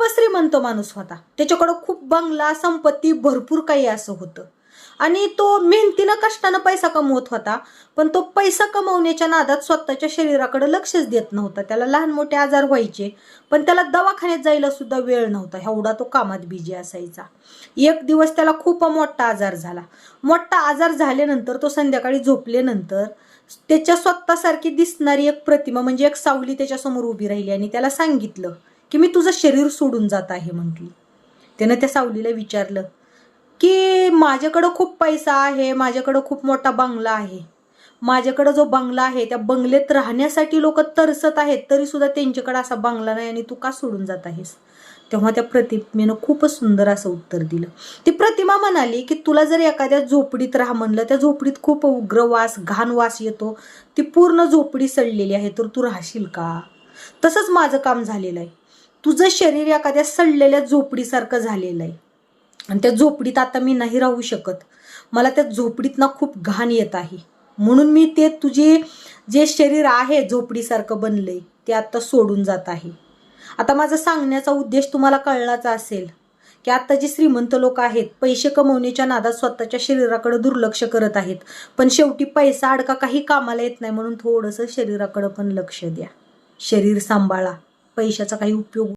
खूप श्रीमंत माणूस होता. त्याच्याकडं खूप बंगला संपत्ती भरपूर काही असं होतं. आणि तो मेहनतीनं कष्टानं पैसा कमवत होता पण तो पैसा कमवण्याच्या नादात स्वतःच्या शरीराकडे लक्षच देत नव्हता. त्याला लहान मोठे आजार व्हायचे पण त्याला दवाखान्यात जायला सुद्धा वेळ नव्हता. एवढा तो कामात बिजी असायचा. एक दिवस त्याला खूप मोठा आजार झाला. मोठा आजार झाल्यानंतर तो संध्याकाळी झोपल्यानंतर त्याच्या स्वतःसारखी दिसणारी एक प्रतिमा म्हणजे एक सावली त्याच्यासमोर उभी राहिली आणि त्याला सांगितलं की मी तुझं शरीर सोडून जात आहे म्हटली. त्यानं त्या सावलीला विचारलं की माझ्याकडं खूप पैसा आहे माझ्याकडं खूप मोठा बंगला आहे. माझ्याकडं जो बंगला आहे त्या बंगलेत राहण्यासाठी लोक तरसत आहेत तरी सुद्धा त्यांच्याकडे असा बंगला नाही आणि तू का सोडून जात आहेस? तेव्हा त्या प्रतिमेनं खूपच सुंदर असं उत्तर दिलं. ती प्रतिमा म्हणाली की तुला जर एखाद्या झोपडीत राहा म्हणलं त्या झोपडीत खूप उग्र वास घाण वास येतो. ती पूर्ण झोपडी सडलेली आहे तर तू राहशील का? तसंच माझं काम झालेलं आहे. तुझं शरीर एखाद्या सडलेल्या झोपडीसारखं झालेलं आहे. आणि त्या झोपडीत आता मी नाही राहू शकत. मला त्या झोपडीतनं खूप घाण येत आहे. म्हणून मी ते तुझे जे शरीर आहे झोपडीसारखं बनलंय ते आता सोडून जात आहे. आता माझा सांगण्याचा उद्देश तुम्हाला कळलाचा असेल की आता जे श्रीमंत लोक आहेत पैसे कमवण्याच्या नादात स्वतःच्या शरीराकडे दुर्लक्ष करत आहेत. पण शेवटी पैसा अडका काही कामाला येत नाही म्हणून थोडंसं शरीराकडं पण लक्ष द्या. शरीर सांभाळा. पैशाचा काही उपयोग